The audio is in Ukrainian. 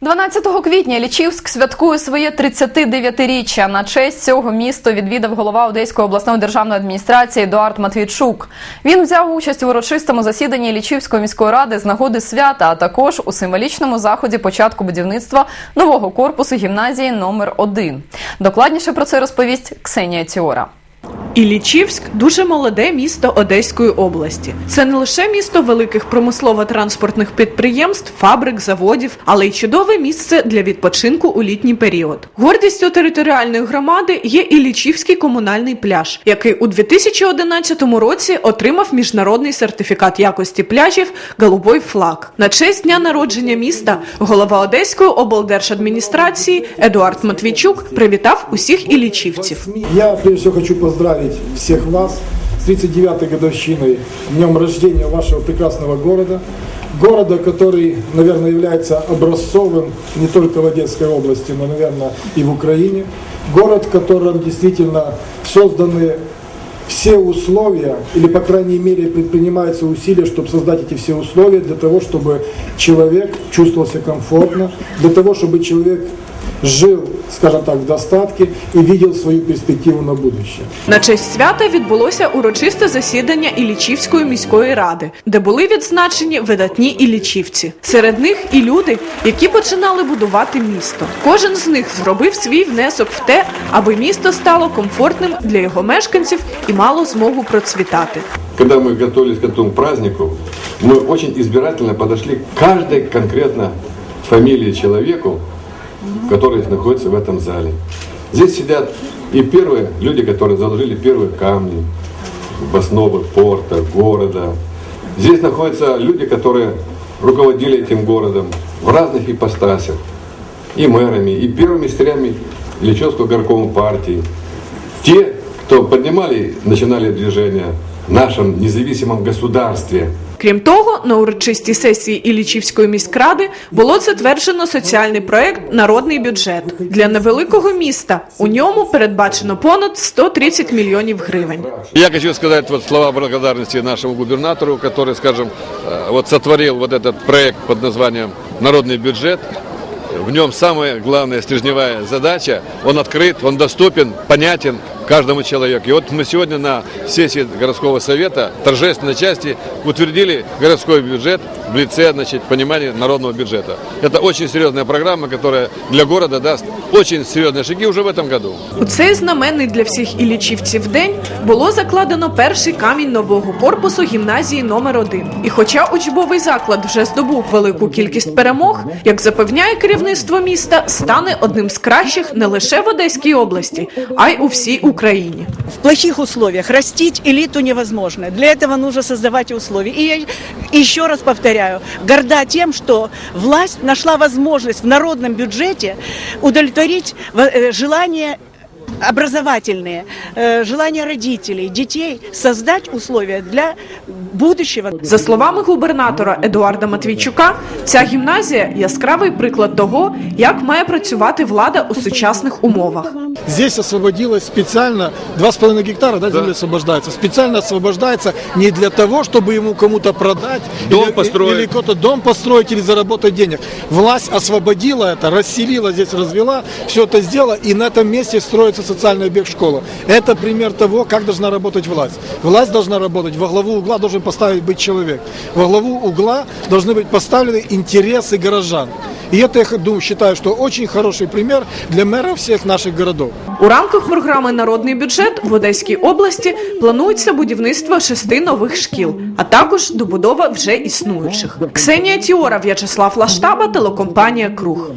12 квітня Лічівськ святкує своє 39-річчя. На честь цього місто відвідав голова Одеської обласної державної адміністрації Едуард Матвійчук. Він взяв участь у урочистому засіданні Лічівської міської ради з нагоди свята, а також у символічному заході початку будівництва нового корпусу гімназії номер 1 Докладніше про це розповість Ксенія Тіора. Іллічівськ – дуже молоде місто Одеської області. Це не лише місто великих промислово-транспортних підприємств, фабрик, заводів, але й чудове місце для відпочинку у літній період. Гордістю територіальної громади є Іллічівський комунальний пляж, який у 2011 році отримав міжнародний сертифікат якості пляжів «Голубой флаг». На честь дня народження міста голова Одеської облдержадміністрації Едуард Матвійчук привітав усіх іллічівців. Я прежде хочу поздравить всех вас с 39-й годовщиной, днем рождения вашего прекрасного города. Города, который, наверное, является образцовым не только в Одесской области, но, наверное, и в Украине. Город, в котором действительно созданы все условия, или, по крайней мере, предпринимаются усилия, чтобы создать эти все условия для того, чтобы человек чувствовал себя комфортно, для того, чтобы человек жил, скажем так, в достатке и видел свою перспективу на будущее. На честь свята відбулося урочисте засідання Іллічівської міської ради, де були відзначені видатні іллічівці. Серед них і люди, які починали будувати місто. Кожен з них зробив свій внесок в те, аби місто стало комфортним для його мешканців і мало змогу процвітати. Когда мы готовились к этому празднику, мы очень избирательно подошли к каждой конкретно фамилии человеку, который находится в этом зале. Здесь сидят и первые люди, которые заложили первые камни в основы порта, города. Здесь находятся люди, которые руководили этим городом в разных ипостасях. И мэрами, и первыми мистерями Ильичевской горкома партии. Те, кто поднимали, начинали движение в нашем независимом государстве. Крім того, на урочистій сесії Іллічівської міськради було затверджено соціальний проект Народний бюджет для невеликого міста. У ньому передбачено понад 130 мільйонів гривень. Я хочу сказать вот слова благодарности нашему губернатору, который, скажем, э, вот сотворил вот этот проект под названием «Народный бюджет». В нем самая главная стержневая задача, он открыт, он доступен, понятен каждому человеку. И вот мы сегодня на сессии городского совета торжественной части утвердили городской бюджет в лице значит, понимания народного бюджета. Это очень серьезная программа, которая для города даст очень серьезные шаги уже в этом году. У цей знаменний для всіх іллічівців день було закладено перший камінь нового корпусу гімназії номер 1 І хоча учбовий заклад вже здобув велику кількість перемог, як запевняє керівництво міста, стане одним з кращих не лише в Одеській області, а й у всій Україні. в плохих условиях растить элиту невозможно. Для этого нужно создавать условия. И я еще раз повторяю, горда тем, что власть нашла возможность в народном бюджете удовлетворить э, желание образовательные, э, желания родителей, детей, создать условия для будущего. За словами губернатора Едуарда Матвійчука, ця гімназія яскравий приклад того, як має працювати влада у сучасних умовах. Здесь освободилось специально 2,5 гектара, да, земли освобождается. Специально освобождается не для того, чтобы ему кому-то продать, Дом или, построить. или какой-то дом построить или заработать денег. Власть освободила это, расселила здесь, развела, все это сделала, и на этом месте строится социальный объект школа. Это пример того, как должна работать власть. Власть должна работать, во главу угла должен поставить быть человек. Во главу угла должны быть поставлены интересы горожан. И это, я думаю, считаю, что очень хороший пример для мэров всех наших городов. У рамках програми Народний бюджет в Одеській області планується будівництво шести нових шкіл, а також добудова вже існуючих. Ксенія Тіора, В'ячеслав Лаштаба, телекомпанія Круг.